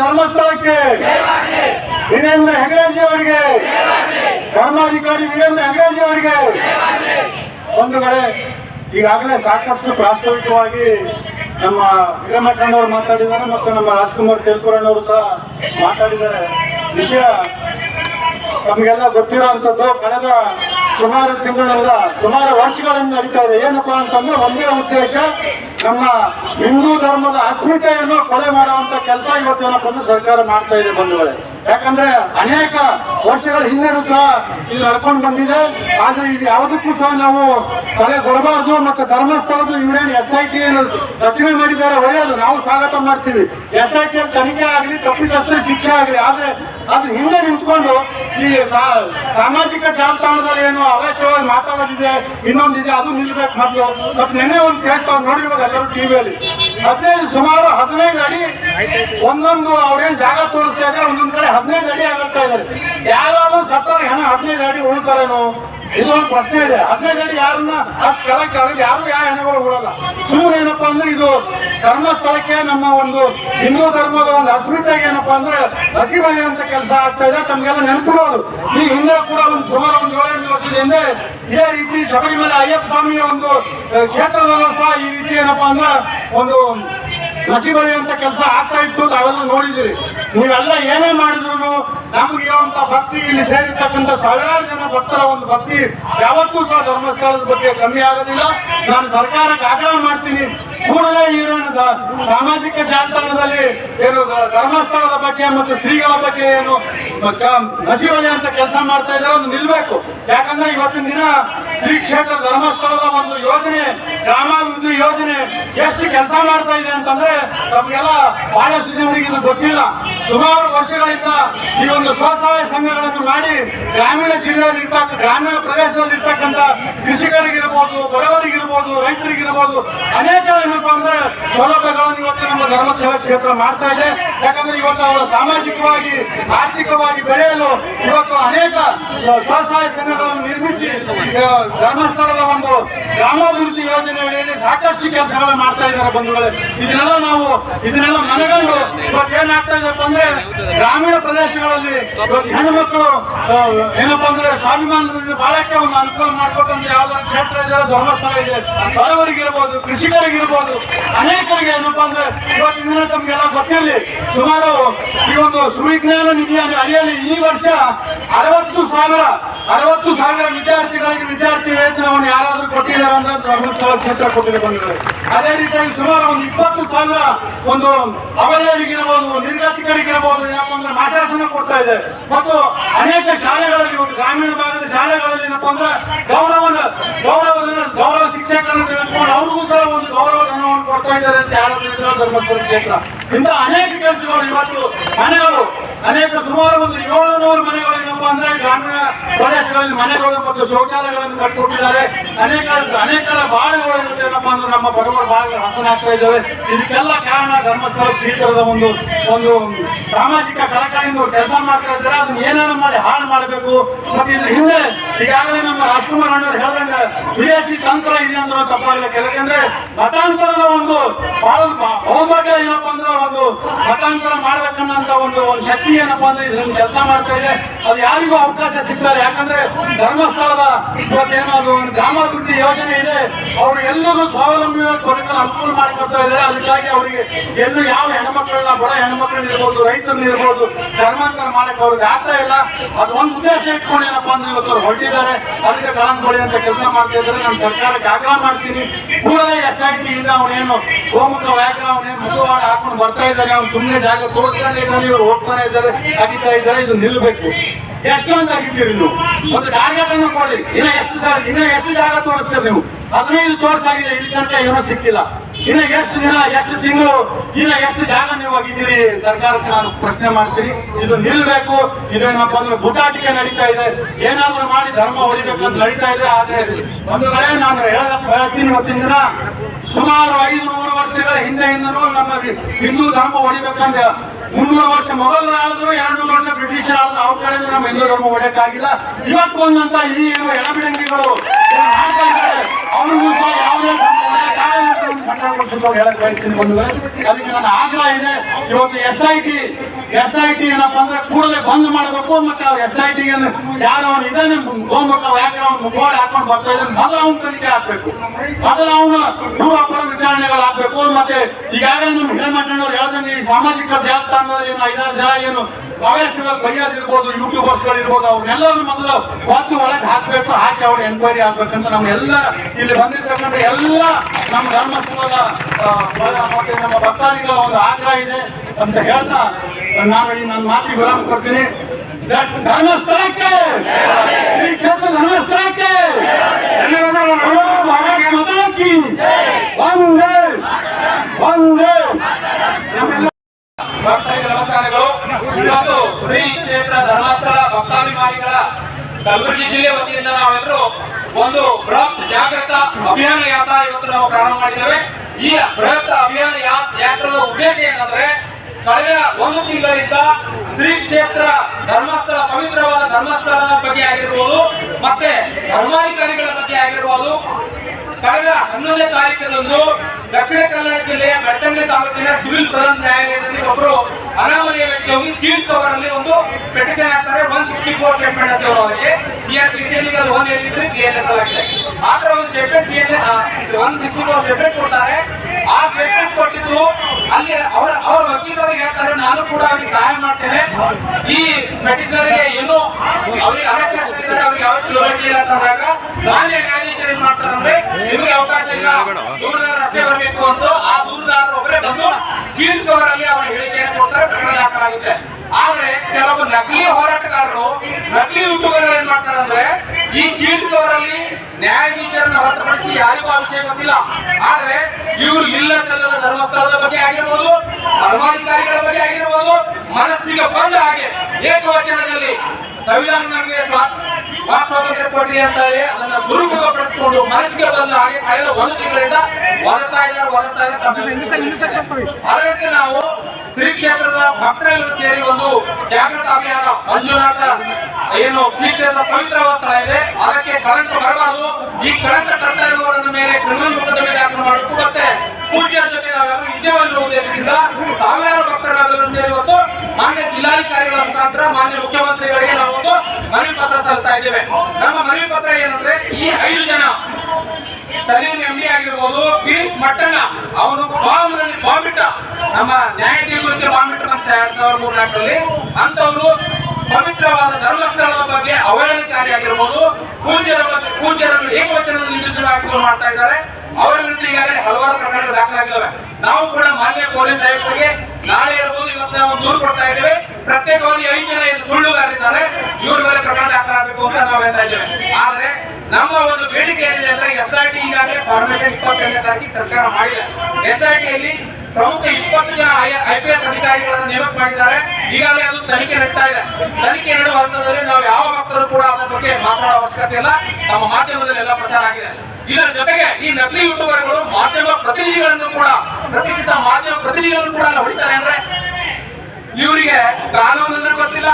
ಧರ್ಮಸ್ಥಳಕ್ಕೆ. ವೀರೇಂದ್ರ ಹೆಗಡೆಜಿ ಅವರಿಗೆ. ಧರ್ಮಾಧಿಕಾರಿ ವೀರೇಂದ್ರ ಹೆಗಡೆಜಿ ಅವರಿಗೆ. ಬಂಧುಗಳೇ ಈಗಾಗಲೇ ಸಾಕಷ್ಟು ಪ್ರಾಸ್ತಾವಿಕವಾಗಿ ನಮ್ಮ ವೀರಮಠಣ್ಣವರು ಮಾತಾಡಿದ್ದಾರೆ ಮತ್ತು ನಮ್ಮ ರಾಜ್ಕುಮಾರ್ ತೇಲ್ಕುರಣ್ಣವರು ಸಹ ಮಾತಾಡಿದ್ದಾರೆ. ವಿಷಯ ತಮಗೆಲ್ಲ ಗೊತ್ತಿರುವಂತದ್ದು ಕಳೆದ ಸುಮಾರು ತಿಂಗಳಿಂದ ಸುಮಾರು ವರ್ಷಗಳನ್ನು ನಡೀತಾ ಇದೆ. ಏನಪ್ಪಾ ಅಂತಂದ್ರೆ ಒಂದೇ ಉದ್ದೇಶ ನಮ್ಮ ಹಿಂದೂ ಧರ್ಮದ ಅಸ್ಮಿತೆಯನ್ನು ಕೊಲೆ ಮಾಡುವಂತ ಕೆಲಸ ಇವತ್ತೇನಪ್ಪ ಬಂದು ಸರ್ಕಾರ ಮಾಡ್ತಾ ಇದೆ ಬಂಧುಗಳೇ. ಯಾಕಂದ್ರೆ ಅನೇಕ ವರ್ಷಗಳ ಹಿಂದೆನೂ ಸಹ ಇದು ನಡ್ಕೊಂಡು ಬಂದಿದೆ. ಆದ್ರೆ ಇದು ಯಾವುದಕ್ಕೂ ಸಹ ನಾವು ತಲೆ ಕೊಡಬಾರ್ದು ಮತ್ತು ಧರ್ಮಸ್ಥಳದ ಇವರೇನು ಎಸ್ ಐ ಟಿ ರಚನೆ ಮಾಡಿದ್ದಾರೆ ಒಳ್ಳೆಯದು. ನಾವು ಸ್ವಾಗತ ಮಾಡ್ತೀವಿ. ಎಸ್ ಐ ಟಿ ತನಿಖೆ ಆಗಲಿ ತಪ್ಪಿತಸ್ಥರ ಶಿಕ್ಷೆ ಆಗಲಿ, ಆದ್ರೆ ಅದ್ರ ಹಿಂದೆ ನಿಂತ್ಕೊಂಡು ಈ ಸಾಮಾಜಿಕ ಜಾಲತಾಣದಲ್ಲಿ ಏನು ಅವಾಚ್ಯವಾಗಿ ಮಾತಾಡೋದಿದೆ, ಇನ್ನೊಂದಿದೆ, ಅದು ನಿಲ್ಬೇಕು ಮೊದಲು. ಮತ್ತೆ ನಿನ್ನೆ ಒಂದು ಕೇಳ್ತಾವ್ ನೋಡಿರ್ಬೋದು ಎಲ್ಲರೂ ಟಿವಿಯಲ್ಲಿ ಹದಿನೈದು, ಸುಮಾರು ಹದಿನೈದು ಅಡಿ ಒಂದೊಂದು ಅವ್ರೇನ್ ಜಾಗ ತೋರಿಸ್ತಾ ಇದ್ದಾರೆ, ಒಂದೊಂದು ಕಡೆ ಹದಿನೈದು ಅಡಿ ಆಗುತ್ತಾ ಇದ್ದಾರೆ ಯಾರಾದ್ರೂ ಸತ್ತಾರ ಹಣ ಹದಿನೈದು ಅಡಿ ಉಳ್ತಾರೇನು ಇದು ಒಂದು ಪ್ರಶ್ನೆ ಇದೆ. ಹದಿನೈದು ಅಡಿ ಯಾರನ್ನ ಅಷ್ಟು ಕೆಳಗೆ ಯಾರು ಯಾವ ಹೆಣಗಳು ಉಳಲ್ಲ. ಸುಮ್ಮನೆ ಏನಪ್ಪಾ ಅಂದ್ರೆ ಇದು ಧರ್ಮಸ್ಥಳಕ್ಕೆ ನಮ್ಮ ಒಂದು ಹಿಂದೂ ಧರ್ಮದ ಒಂದು ಅಸ್ಮಿತೆಗೆ ಏನಪ್ಪಾ ಅಂದ್ರೆ ಹಸಿ ಅಂತ ಕೆಲಸ ಆಗ್ತಾ ಇದೆ. ತಮ್ಗೆಲ್ಲ ನೆನಪಿಡೋದು ಈ ಹಿಂದೆ ಕೂಡ ಒಂದು ಸುಮಾರು ಒಂದು ಏಳೆಂಟು ವರ್ಷದ ಹಿಂದೆ ಇದೇ ರೀತಿ ಶಬರಿಮಲೆ ಅಯ್ಯಪ್ಪ ಸ್ವಾಮಿಯ ಒಂದು ಕ್ಷೇತ್ರದಲ್ಲೂ ಸಹ ಈ ರೀತಿ ಏನಪ್ಪಾ ಅಂದ್ರೆ ಒಂದು ಲಸಿ ಅಂತ ಕೆಲಸ ಆಗ್ತಾ ಇತ್ತು, ತಾವೆಲ್ಲ ನೋಡಿದಿರಿ ನೀವೆಲ್ಲ ಏನೇ ಮಾಡಿದ್ರು ನಮ್ಗಿರುವಂತ ಭಕ್ತಿ ಇಲ್ಲಿ ಸೇರಿರ್ತಕ್ಕಂಥ ಸಾವಿರಾರು ಜನ ಭಕ್ತರ ಒಂದು ಭಕ್ತಿ ಯಾವತ್ತೂ ಸಹ ಧರ್ಮಸ್ಥಳದ ಬಗ್ಗೆ ಕಮ್ಮಿ ಆಗೋದಿಲ್ಲ. ನಾನು ಸರ್ಕಾರಕ್ಕೆ ಆಗ್ರಹ ಮಾಡ್ತೀನಿ. ಕೂಡಲೇ ಇವರನ್ನು ಸಾಮಾಜಿಕ ಜಾಲತಾಣದಲ್ಲಿ ಏನು ಧರ್ಮಸ್ಥಳದ ಬಗ್ಗೆ ಮತ್ತು ಶ್ರೀಗಳ ಬಗ್ಗೆ ಏನು ಹಸಿ ಅಂತ ಕೆಲಸ ಮಾಡ್ತಾ ಇದ್ದಾರೆ ಒಂದು ನಿಲ್ಬೇಕು. ಯಾಕಂದ್ರೆ ಇವತ್ತಿನ ದಿನ ಶ್ರೀ ಕ್ಷೇತ್ರ ಧರ್ಮಸ್ಥಳದ ಒಂದು ಯೋಜನೆ, ಗ್ರಾಮಾಭಿವೃದ್ಧಿ ಯೋಜನೆ ಎಷ್ಟು ಕೆಲಸ ಮಾಡ್ತಾ ಇದೆ ಅಂತಂದ್ರೆ ನಮ್ಗೆಲ್ಲ ಬಹಳಷ್ಟು ಜನರಿಗೆ ಇದು ಗೊತ್ತಿಲ್ಲ. ಸುಮಾರು ವರ್ಷಗಳಿಂದ ಈ ಒಂದು ಸ್ವಸಹಾಯ ಸಂಘಗಳನ್ನು ಮಾಡಿ ಗ್ರಾಮೀಣ ಜಿಲ್ಲೆಯಲ್ಲಿ ಗ್ರಾಮೀಣ ಪ್ರದೇಶದಲ್ಲಿ ಇರ್ತಕ್ಕಂಥ ಕೃಷಿಕರಿಗಿರ್ಬೋದು, ಬಡವರಿಗಿರ್ಬೋದು, ರೈತರಿಗಿರ್ಬೋದು ಅನೇಕ ಏನಪ್ಪಾ ಅಂದ್ರೆ ಸೌಲಭ್ಯಗಳನ್ನು ಇವತ್ತು ನಮ್ಮ ಧರ್ಮಸ್ಥಳ ಕ್ಷೇತ್ರ ಮಾಡ್ತಾ ಇದೆ. ಯಾಕಂದ್ರೆ ಇವತ್ತು ಅವರ ಸಾಮಾಜಿಕವಾಗಿ, ಆರ್ಥಿಕವಾಗಿ ಬೆಳೆಯಲು ಇವತ್ತು ಅನೇಕ ಸ್ವಸಹಾಯ ಸಂಘಗಳನ್ನು ನಿರ್ಮಿಸಿ ಧರ್ಮಸ್ಥಳದ ಒಂದು ಗ್ರಾಮಾಭಿವೃದ್ಧಿ ಯೋಜನೆಯಲ್ಲಿ ಸಾಕಷ್ಟು ಕೆಲಸಗಳನ್ನು ಮಾಡ್ತಾ ಇದ್ದಾರೆ ಬಂಧುಗಳೇ. ಇದನ್ನೆಲ್ಲ ನಾವು, ಇದನ್ನೆಲ್ಲ ಮನಗಂಡು ಇವತ್ತು ಏನಾಗ್ತಾ ಇದೆ ಅಂದ್ರೆ ಗ್ರಾಮೀಣ ಪ್ರದೇಶಗಳಲ್ಲಿ ಹೆಣ್ಮಕ್ಳು ಏನಪ್ಪ ಏನಪ್ಪಾ ಅಂದ್ರೆ ಸ್ವಾಭಿಮಾನದಿಂದ ಬಾಳಕ್ಕೆ ಒಂದು ಅನುಕೂಲ ಮಾಡಿಕೊಟ್ಟಂತ ಯಾವ್ದಾದ್ರು ಕ್ಷೇತ್ರ ಇದೆ, ಧರ್ಮಸ್ಥಳ ಇದೆ. ಬಡವರಿಗಿರ್ಬೋದು ಕೃಷಿಕರಿಗಿರ್ಬೋದು ಅನೇಕರಿಗೆ ಏನಪ್ಪಾ ಅಂದ್ರೆ ಇವತ್ತಿನ ತಮ್ಗೆಲ್ಲ ಗೊತ್ತಿರಲಿ, ಸುಮಾರು ಈ ಒಂದು ಸುವಿಜ್ಞಾನ ನಿಧಿಯ ಅಡಿಯಲ್ಲಿ ಈ ವರ್ಷ ಅರವತ್ತು ಸಾವಿರ ಅರವತ್ತು ಸಾವಿರ ವಿದ್ಯಾರ್ಥಿಗಳಿಗೆ ವಿದ್ಯಾರ್ಥಿ ವೇತನವನ್ನು ಯಾರಾದರೂ ಕೊಟ್ಟಿದ್ದಾರೆ ಅಂದ್ರೆ ಧರ್ಮಸ್ಥಳ ಕ್ಷೇತ್ರ ಬಂದಿದ್ದಾರೆ ಅದೇ ರೀತಿಯಾಗಿ ಸುಮಾರು ಒಂದು ಇಪ್ಪತ್ತು ಸಾವಿರ ಒಂದು ಅವಧಿಯರಿಗಿರ್ಬೋದು ನಿರ್ಗತಿಕರಿಗಿರಬಹುದು ಏನಪ್ಪಂದ್ರೆ ಮಾಸಾಸನ ಕೊಡ್ತಾ ಇದೆ. ಮತ್ತು ಅನೇಕ ಶಾಲೆಗಳಲ್ಲಿ, ಒಂದು ಗ್ರಾಮೀಣ ಭಾಗದ ಶಾಲೆಗಳಲ್ಲಿ ಏನಪ್ಪಾ ಅಂದ್ರೆ ಗೌರವನ ಗೌರವದ, ಗೌರವ ಶಿಕ್ಷಕರನ್ನು ತೆಗೆದುಕೊಂಡು ಅವ್ರಿಗೂ ಸಹ ಒಂದು ಗೌರವ ಧನವನ್ನು ಕೊಡ್ತಾ ಇದ್ದಾರೆ ಅಂತ ಇದ್ರೆ ಧರ್ಮಸ್ಥಳ ಕ್ಷೇತ್ರ. ಇಂಥ ಅನೇಕ ಕೆಲಸಗಳು ಇವತ್ತು ಮನೆಗಳು, ಅನೇಕ ಸುಮಾರು ಒಂದು ಏಳುನೂರು ಮನೆಗಳು ಏನಪ್ಪಾ ಅಂದ್ರೆ ಗ್ರಾಮೀಣ ಪ್ರದೇಶಗಳಲ್ಲಿ ಮನೆಗಳು ಮತ್ತು ಶೌಚಾಲಯಗಳನ್ನು ಕಟ್ಟಿಕೊಟ್ಟಿದ್ದಾರೆ ಅನೇಕ, ಅನೇಕರ ಬಾಳುಗಳು ಇರುತ್ತೆ ಏನಪ್ಪಾ ಅಂದ್ರೆ ನಮ್ಮ ಬಡವರ ಬಾಳುಗಳು ಹಸನಾಗ್ತಾ ಇದ್ದಾವೆ. ಇದಕ್ಕೆಲ್ಲ ಕಾರಣ ಧರ್ಮಸ್ಥಳ ಕ್ಷೇತ್ರದ ಒಂದು ಒಂದು ಸಾಮಾಜಿಕ ಕಳಕಳಿಯಿಂದ ಕೆಲಸ ಮಾಡ್ತಾ ಇದ್ದಾರೆ. ಅದನ್ನ ಏನೇನು ಮಾಡಿ ಹಾಳು ಮಾಡಬೇಕು. ಮತ್ತೆ ಇದ್ರ ಹಿಂದೆ ಈಗಾಗಲೇ ನಮ್ಮ ರಾಜ್ಕುಮಾರ್ ಅಣ್ಣವ್ರು ಹೇಳ್ದಂಗೆ ವಿದೇಶಿ ತಂತ್ರ ಇದೆ ಅಂದ್ರೆ ತಪ್ಪಾಗಲ್ಲ. ಯಾಕಂದ್ರೆ ಮತಾಂತರದ ಒಂದು ಬಹಳ ಬಹುದೊಡ್ಡ ಏನಪ್ಪಾ ಅಂದ್ರೆ ಒಂದು ಮತಾಂತರ ಮಾಡ್ಬೇಕನ್ನಂತ ಒಂದು ಒಂದು ಶಕ್ತಿ ಏನಪ್ಪ ಅಂದ್ರೆ ಇದ್ರಲ್ಲಿ ಕೆಲಸ ಮಾಡ್ತಾ ಇದೆ. ಅದು ಯಾರಿಗೂ ಅವಕಾಶ ಸಿಗ್ತಾರೆ ಯಾಕಂದ್ರೆ ಧರ್ಮಸ್ಥಳದ ಇವತ್ತೇನೋ ಅದು ಒಂದು ಗ್ರಾಮಾಭಿವೃದ್ಧಿ ಯೋಜನೆ ಇದೆ. ಅವರು ಎಲ್ಲರೂ ಸ್ವಾವಲಂಬಿ ಬದುಕಲು ಅನುಕೂಲ ಮಾಡಿಕೊಡ್ತಾ ಇದ್ದಾರೆ. ಅದಕ್ಕಾಗಿ ಅವರಿಗೆ ಎಲ್ಲೂ ಯಾವ ಹೆಣ್ಮಕ್ಳನ್ನ ಬಡ ಹೆಣ್ಮಕ್ಳನ್ನ ಇರ್ಬೋದು ಇರ್ಬೋದು, ಧರ್ಮಾಂತರ ಮಾಡಕ್ಕೆ ಅವ್ರಿಗೆ ಆಗ್ತಾ ಇಲ್ಲ. ಅದು ಒಂದು ಉದ್ದೇಶ ಇಟ್ಕೊಂಡು ಏನಪ್ಪಾ ಅಂದ್ರೆ ಇವತ್ತು ಅವ್ರು ಹೊಟ್ಟಿದ್ದಾರೆ ಅದಕ್ಕೆ ಕಳಂಕೊಳಿ ಅಂತ ಕೆಲಸ ಮಾಡ್ತಾ ಇದ್ದಾರೆ. ನಾನು ಸರ್ಕಾರಕ್ಕೆ ಆಗ್ರಹ ಮಾಡ್ತೀನಿ. ಕೂಡಲೇ ಎಸ್ ಐ ಟಿ ಇಂದ ಅವನೇನು ಗೋಮುಖ ವ್ಯಾಕರ ಅವನೇನು ಮುಖವಾಡ ಹಾಕೊಂಡು ಬರ್ತಾ ಇದ್ದಾನೆ ಅವ್ನು ಸುಮ್ಮನೆ ಜಾಗ ತೋರ್ತಾನೆ ಇದ್ದಾನೆ ಇವ್ರು ಹೋಗ್ತಾನೆ ಇದ್ದಾರೆ ಅಗಿತಾ ಇದ್ದಾರೆ. ಇದು ನಿಲ್ಬೇಕು. ಎಷ್ಟೊಂದು ಆಗಿದ್ದೀರಿ ಒಂದು ಟಾರ್ಗೆಟ್ ಅನ್ನು ಕೊಡಿ ಎಷ್ಟು ಸರ್ ಇನ್ನ ಎಷ್ಟು ಜಾಗ ತೋರಿಸ್ತೀರಿ ನೀವು ಹದಿನೈದು ತೋರ್ಸ್ ಆಗಿದೆ ಇಲ್ಲಿ ತನಕ ಏನೋ ಸಿಕ್ಕಿಲ್ಲ. ಇನ್ನ ಎಷ್ಟು ದಿನ, ಎಷ್ಟು ತಿಂಗಳು, ಇನ್ನ ಎಷ್ಟು ಜಾಗ ನೀವು ಆಗಿದ್ದೀರಿ ಸರ್ಕಾರಕ್ಕೆ ನಾನು ಪ್ರಶ್ನೆ ಮಾಡ್ತೀನಿ. ಇದು ನಿಲ್ಬೇಕು ಇದೇನಪ್ಪ ಅಂದ್ರೆ ಬುಟಾಟಿಕೆ ನಡೀತಾ ಇದೆ. ಏನಾದ್ರೂ ಮಾಡಿ ಧರ್ಮ ಹೊಡಿಬೇಕಂತ ನಡೀತಾ ಇದೆ. ಆದ್ರೆ ಒಂದು ಕಡೆ ನಾನು ಹೇಳ್ತೀನಿ ಇವತ್ತಿನ ದಿನ, ಸುಮಾರು ಐದು ನೂರು ವರ್ಷಗಳ ಹಿಂದೆಯಿಂದನೂ ನಮ್ಮ ಹಿಂದೂ ಧರ್ಮ ಹೊಡಿಬೇಕಂತ ಮುನ್ನೂರು ವರ್ಷ ಮೊಘಲರಾದ್ರು ಎರಡು ನೂರು ವರ್ಷ ಬ್ರಿಟಿಷರಾದ್ರು ಅವ್ರ ಕಡೆ ನಮ್ಮ ಹಿಂದೂ ಧರ್ಮ ಹೊಡೆಯಕ್ಕಾಗಿಲ್ಲ ಇವತ್ತು ಬಂದಂತ ಈ ಏನು ಇದ್ದಾರೆ ಅವ್ರಿಗೂ ಸಹ ಯಾವುದೇ ಧರ್ಮ ಅದಕ್ಕೆ ನನ್ನ ಆಗ್ರಹ ಇದೆ ಇವತ್ತು S I T S I T ಅಂದ್ರೆ ಕೂಡಲೇ ಬಂದ್ ಮಾಡಬೇಕು ಮತ್ತೆ ಅವ್ರ ಎಸ್ ಐ ಟಿ ಯಾರು ಅವನು ಇದಾನೆ ಗೋಮುಖ ಯಾಕೆ ಅವ್ನು ಮುಖವಾಡ ಹಾಕೊಂಡು ಬರ್ತಾ ಇದ್ದಾನೆ ಮೊದಲು ಅವನು ತನಿಖೆ ಆಗ್ಬೇಕು ಮೊದಲು ಅವನು ಪೂರ್ವಾಪರ ವಿಚಾರಣೆಗಳು ಆಗ್ಬೇಕು ಮತ್ತೆ ಈಗಾಗಲೇ ನಮ್ಮ ಹಿರೇಮಠಣ್ಣವ್ರು ಹೇಳ್ದಂಗೆ ಈ ಸಾಮಾಜಿಕ ಜಾಲತಾಣದಲ್ಲಿ ಏನು ಐದಾರು ಜನ ಏನು ಬಹಳಷ್ಟು ಬೈಯೋದಿರ್ಬೋದು ಯೂಟ್ಯೂಬರ್ಸ್ಗಳು ಇರ್ಬೋದು ಅವ್ರನ್ನೆಲ್ಲರೂ ಮೊದಲು ಒತ್ತು ಒಳಗೆ ಹಾಕ್ಬೇಕು ಹಾಕಿ ಅವ್ರು ಎನ್ಕ್ವೈರಿ ಆಗ್ಬೇಕಂತ ನಮ್ಮೆಲ್ಲ ಇಲ್ಲಿ ಬಂದಿರ್ತಕ್ಕಂಥ ಎಲ್ಲ ನಮ್ಮ ಧರ್ಮಸ್ಥಳದ ಸಂಘದ ಮತ್ತೆ ನಮ್ಮ ಭಕ್ತಾದಿಗಳ ಒಂದು ಆಗ್ರಹ ಇದೆ ಅಂತ ಹೇಳ್ತಾ ನಾನು ಈ ನನ್ನ ಮಾತಿಗೆ ವಿರಾಮ ಕೊಡ್ತೀನಿ. ಧರ್ಮಸ್ಥಳಕ್ಕೆ! ಈ ಕ್ಷೇತ್ರ ಧರ್ಮಸ್ಥಳಕ್ಕೆ! ಇವತ್ತು ಶ್ರೀ ಕ್ಷೇತ್ರ ಧರ್ಮಸ್ಥಳ ಭಕ್ತಾಭಿಮಾನಿಗಳ ಕಲಬುರಗಿ ಜಿಲ್ಲೆ ವತಿಯಿಂದ ನಾವೆಲ್ಲರೂ ಒಂದು ಬೃಹತ್ ಜಾಗೃತ ಅಭಿಯಾನ ಯಾತ್ರಾ ಇವತ್ತು ನಾವು ಪ್ರಾರಂಭ ಮಾಡಿದ್ದೇವೆ. ಈ ಬೃಹತ್ ಅಭಿಯಾನ ಯಾತ್ರದ ಉದ್ದೇಶ ಏನಂದ್ರೆ ಕಳೆದ ಒಂದು ತಿಂಗಳಿಂದ ಶ್ರೀ ಕ್ಷೇತ್ರ ಧರ್ಮಸ್ಥಳ, ಪವಿತ್ರವಾದ ಧರ್ಮಸ್ಥಳದ ಬಗ್ಗೆ ಆಗಿರ್ಬೋದು, ಮತ್ತೆ ಧರ್ಮಾಧಿಕಾರಿಗಳ ಬಗ್ಗೆ ಆಗಿರ್ಬೋದು ಕಳೆದ ಹನ್ನೊಂದನೇ ತಾರೀಕಿನಂದು ದಕ್ಷಿಣ ಕನ್ನಡ ಜಿಲ್ಲೆಯ ಬೆಳ್ತಂಗಡಿ ತಾಲೂಕಿನ ಸಿವಿಲ್ ಪ್ರಧಾನ ನ್ಯಾಯಾಲಯದಲ್ಲಿ ಒಬ್ಬರು ಅನಾಮಧೇಯ ವ್ಯಕ್ತಿ ಹೋಗಿ ಸೀಲ್ ಕವರ್ ಅಲ್ಲಿ ಒಂದು ಪೆಟಿಷನ್ ಹಾಕ್ತಾರೆ. ಒನ್ ಸಿಕ್ಸ್ಟಿ ಫೋರ್ ಸ್ಟೇಟ್ಮೆಂಟ್ ಅಂತ ಅವರಿಗೆ C R P C one ಹೇಳಿದ್ರೆ ತ್ರೀ ಪಿ ಎಲ್ ಆಗಿದೆ ಆದ್ರೆ ಒಂದು statement L one sixty four statement ಕೊಡ್ತಾರೆ. ಆ ಸ್ಟೇಟ್ಮೆಂಟ್ ಕೊಟ್ಟಿದ್ದು ಅಲ್ಲಿ ಅವರ ಅವರ ವಕೀಲರಿಗೆ ಹೇಳ್ತಾರೆ, ನಾನು ಕೂಡ ಅವ್ರಿಗೆ ಸಹಾಯ ಮಾಡ್ತೇನೆ. ಈ ಪೆಟಿಷನರಿಗೆ ಏನು ಅವ್ರಿಗೆ ಅಗತ್ಯ ಅವ್ರಿಗೆ ಯಾವ ಸುಲಭತೆ ಇಲ್ಲ ಅಂತ ಅಂದಾಗ ಮಾನ್ಯ ನ್ಯಾಯಾಧೀಶರು ಏನ್ ಮಾಡ್ತಾರೆ ಅಂದ್ರೆ ನಿಮಗೆ ಅವಕಾಶ ಇಲ್ಲ. ದೂರದಾರ ಅಷ್ಟೇ ಬರಬೇಕು ಅಂತ ಆ ದೂರದಾರರು ಒಬ್ಬರೇ ಬಂದು ಸೀಲ್ ಕವರ್ ಅಲ್ಲಿ ಅವರ ಹೇಳಿಕೆಯನ್ನು ಕೊಡ್ತಾರೆ, ಪ್ರಕರಣ ದಾಖಲಾಗುತ್ತೆ. ಆದ್ರೆ ಕೆಲವು ನಕಲಿ ಹೋರಾಟಗಾರರು ನಕಲಿ ಉದ್ಯೋಗಗಳು ಏನ್ ಮಾಡ್ತಾರೆ ಅಂದ್ರೆ ಈ ಸೀಲ್ ಕವರ್ ಅಲ್ಲಿ ನ್ಯಾಯಾಧೀಶರನ್ನ ಹೊರತುಪಡಿಸಿ ಯಾರಿಗೂ ಅಭಿಷೇಕ ಗೊತ್ತಿಲ್ಲ. ಆದ್ರೆ ಇವರು ಇಲ್ಲ ಚಲ್ಲದ ಧರ್ಮಸ್ಥಳದ ಬಗ್ಗೆ ಆಗಿರ್ಬೋದು, ಧರ್ಮಾಧಿಕಾರಿಗಳ ಬಗ್ಗೆ ಆಗಿರ್ಬೋದು, ಮನಸ್ಸಿಗೆ ಬಂದ ಹಾಗೆ ಏಕವಚನದಲ್ಲಿ ಸಂವಿಧಾನ ನಮಗೆ ವಾಕ್ ಸ್ವಾತಂತ್ರ್ಯ ಕೊಟ್ಟಿದೆ ಅಂತ ಹೇಳಿ ಅದನ್ನ ದುರುಪಯೋಗಪಡಿಸಿಕೊಂಡು ಮನಸ್ಸಿಗೆ ಬಂದ ಹಾಗೆ ಕಳೆದ ಒಂದು ತಿಂಗಳಿಂದ ಹೊರತಾ ಇದ್ದಾರೆ ಹೊರತಾ ಅದಕ್ಕೆ ನಾವು ಶ್ರೀ ಕ್ಷೇತ್ರದ ಭಕ್ತರೆಲ್ಲರೂ ಸೇರಿ ಒಂದು ಜಾಗೃತ ಅಭಿಯಾನ. ಮಂಜುನಾಥ ಏನು ಶ್ರೀ ಕ್ಷೇತ್ರ ಪವಿತ್ರವಾದ ಸ್ಥಳ ಇದೆ. ಅದಕ್ಕೆ ಕರೆಂಟ್ ಬರಬಾರದು. ಈ ಕರೆಂಟ್ ತರ್ತಾ ಇರುವವರ ಮೇಲೆ ಕ್ರಿಮಿನಲ್ ಮೊಕದ್ದಮೆ ದಾಖಲು ಮಾಡಬೇಕು ಮತ್ತೆ ಪೂಜೆಯ ಜೊತೆ ನಾವೆಲ್ಲರೂ ಇದ್ದೇವೆ ಅನ್ನೋ ಉದ್ದೇಶದಿಂದ ಸಾವಿರಾರು ಭಕ್ತರಾದರೂ ಸೇರಿ ಇವತ್ತು ಮಾನ್ಯ ಜಿಲ್ಲಾಧಿಕಾರಿಗಳ ಮುಖಾಂತರ ಮಾನ್ಯ ಮುಖ್ಯಮಂತ್ರಿಗಳಿಗೆ ನಾವು ಒಂದು ಮನವಿ ಪತ್ರ ಸಲ್ಲಿಸ್ತಾ ಇದ್ದೇವೆ. ನಮ್ಮ ಮನವಿ ಪತ್ರ ಏನಂದ್ರೆ, ಈ ಐದು ಜನ ಸಲೀಂ ಎಂ ಡಿ ಆಗಿರ್ಬೋದು ಗಿರೀಶ್ ಮಟ್ಟಣ್ಣ, ಅವನು ಬಾಂಬ್ ಬಾಂಬಿಟ್ಟ ನಮ್ಮ ನ್ಯಾಯಾಧೀಶರಿಗೆ ತೀರ್ಪಕ್ಕೆ ಬಾಂಬಿಟ್ಟ ಎರಡ್ ಸಾವಿರದ ಮೂರ್ನಾಲ್ಕರಲ್ಲಿ ಅಂತವರು ಪವಿತ್ರವಾದ ಧರ್ಮಸ್ಥಳದ ಬಗ್ಗೆ ಅವಹೇಳನಕಾರಿಯಾಗಿರ್ಬೋದು ಪೂಜ್ಯರ ಬಗ್ಗೆ ಪೂಜ್ಯರನ್ನು ಏಕವಚನದಲ್ಲಿ ನಿಂದಿಸಲು ಆರೋಪಗಳು ಮಾಡ್ತಾ ಇದ್ದಾರೆ. ಅವರ ಈಗಾಗಲೇ ಹಲವಾರು ಪ್ರಕರಣಗಳು ದಾಖಲಾಗಿದ್ದಾವೆ. ನಾವು ಕೂಡ ಮಾನ್ಯ ಪೊಲೀಸ್ ಆಯುಕ್ತರಿಗೆ ನಾಳೆ ಇವತ್ತು ನಾವು ದೂರು ಕೊಡ್ತಾ ಇದ್ದೇವೆ. ಪ್ರತ್ಯೇಕವಾಗಿ ಐದು ಜನ ಇದು ಸುಳ್ಳುಗಾರಿದ್ದಾರೆ ಇವ್ರ ಮೇಲೆ ಪ್ರಕರಣ ದಾಖಲಾಗಬೇಕು ಅಂತ ನಾವು ಹೇಳ್ತಾ ಇದ್ದೇವೆ. ಆದ್ರೆ ನಮ್ಮ ಒಂದು ಬೇಡಿಕೆ ಏನಿದೆ ಅಂದ್ರೆ ಎಸ್ ಐ ಟಿ ಈಗಾಗಲೇ ಫಾರ್ಮೇಶನ್ ಇಪ್ಪತ್ತೆರಡನೇ ತಾರೀಕಿಗೆ ಸರ್ಕಾರ ಮಾಡಿದೆ. ಎಸ್ ಐ ಟಿಯಲ್ಲಿ ಪ್ರಮುಖ ಇಪ್ಪತ್ತು ಜನ ಐ ಪಿ ಎಸ್ ಅಧಿಕಾರಿಗಳನ್ನು ನೇಮಕ ಮಾಡಿದ್ದಾರೆ. ಈಗಾಗಲೇ ಅದು ತನಿಖೆ ನಡೀತಾ ಇದೆ. ತನಿಖೆ ನಡೆಯುವ ಹಂತದಲ್ಲಿ ನಾವು ಯಾವ ಭಕ್ತರು ಕೂಡ ಅದರ ಬಗ್ಗೆ ಮಾತನಾಡುವ ಅವಶ್ಯಕತೆ ಇಲ್ಲ. ನಮ್ಮ ಮಾಧ್ಯಮದಲ್ಲಿ ಎಲ್ಲ ಪ್ರಚಾರ ಆಗಿದೆ. ಇದರ ಜೊತೆಗೆ ಈ ನಕಲಿ ಯೂಟ್ಯೂಬರ್ಗಳು ಮಾಧ್ಯಮ ಪ್ರತಿನಿಧಿಗಳನ್ನು ಕೂಡ, ಪ್ರತಿಷ್ಠಿತ ಮಾಧ್ಯಮ ಪ್ರತಿನಿಧಿಗಳನ್ನು ಕೂಡ ಹೊಡಿತಾರೆ ಅಂದ್ರೆ ಇವರಿಗೆ ಕಾನೂನು ಅಂದ್ರೆ ಗೊತ್ತಿಲ್ಲ.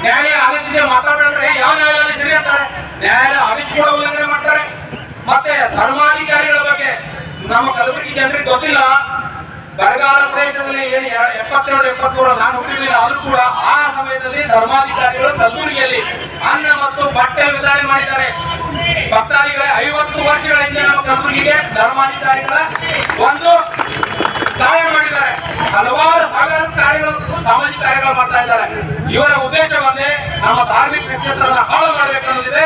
ನ್ಯಾಯಾಲಯ ಆದೇಶಿದೆ ಮಾತಾಡ್ರೆ ಯಾವ ನ್ಯಾಯಾಲಯ ಸರಿ ಅಂತಾರೆ? ನ್ಯಾಯಾಲಯ ಆದೇಶ ಕೂಡ ಮಾಡ್ತಾರೆ. ಮತ್ತೆ ಧರ್ಮಾಧಿಕಾರಿಗಳ ಬಗ್ಗೆ ನಮ್ಮ ಕಲಬುರಗಿ ಜನರಿಗೆ ಗೊತ್ತಿಲ್ಲ. ಬರಗಾಲ ಪ್ರದೇಶದಲ್ಲಿ ಏನು ಎಪ್ಪತ್ತೆರಡು, ಎಪ್ಪತ್ಮೂರು ನಾನು ಹುಟ್ಟಿರಲಿಲ್ಲ ಆದ್ರೂ ಕೂಡ ಆ ಸಮಯದಲ್ಲಿ ಧರ್ಮಾಧಿಕಾರಿಗಳು ಕಲಬುರಗಿಯಲ್ಲಿ ಅನ್ನ ಮತ್ತು ಬಟ್ಟೆ ವಿತರಣೆ ಮಾಡಿದ್ದಾರೆ. ಭಕ್ತಾದಿಗಳ, ಐವತ್ತು ವರ್ಷಗಳ ಹಿಂದೆ ನಮ್ಮ ಕಲಬುರಗಿಗೆ ಧರ್ಮಾಧಿಕಾರಿಗಳ ಒಂದು ಸಹಾಯ ಮಾಡಿದ್ದಾರೆ. ಹಲವಾರು ಸಾವಿರಾರು ಕಾರ್ಯಗಳನ್ನು ಸಾಮಾಜಿಕ ಕಾರ್ಯಗಳು ಮಾಡ್ತಾ ಇದ್ದಾರೆ. ಇವರ ಉದ್ದೇಶವನ್ನೇ ನಮ್ಮ ಧಾರ್ಮಿಕ ಕ್ಷೇತ್ರವನ್ನು ಹಾಳು ಮಾಡಬೇಕನ್ನೋದಿದೆ